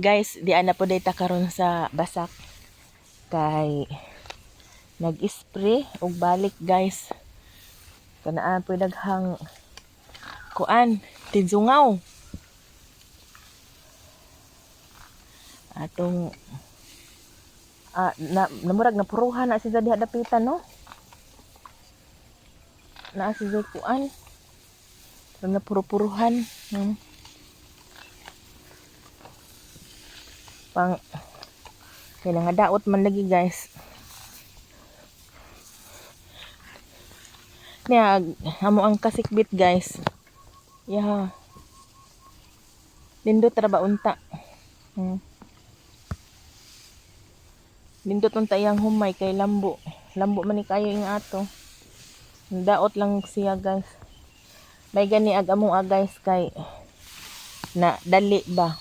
Guys, di ana po data karon sa basak kay nag-spray og balik guys. Kanaan po daghang kuan tinsungaw. Atong ah, na, namurag na puruhan na si diha dapitan no. Na si kuan. Na puro-puruhan. Hmm. Pang kailangan daot man lagi guys. Niya amo ang kasikbit guys. Yeah lindot ra ba unta? Hmm. lindot unta yang humay kay lambo. Lambo man ni kayo ing ato. Daot lang siya guys. May gani ag amo ah, guys kay na dali ba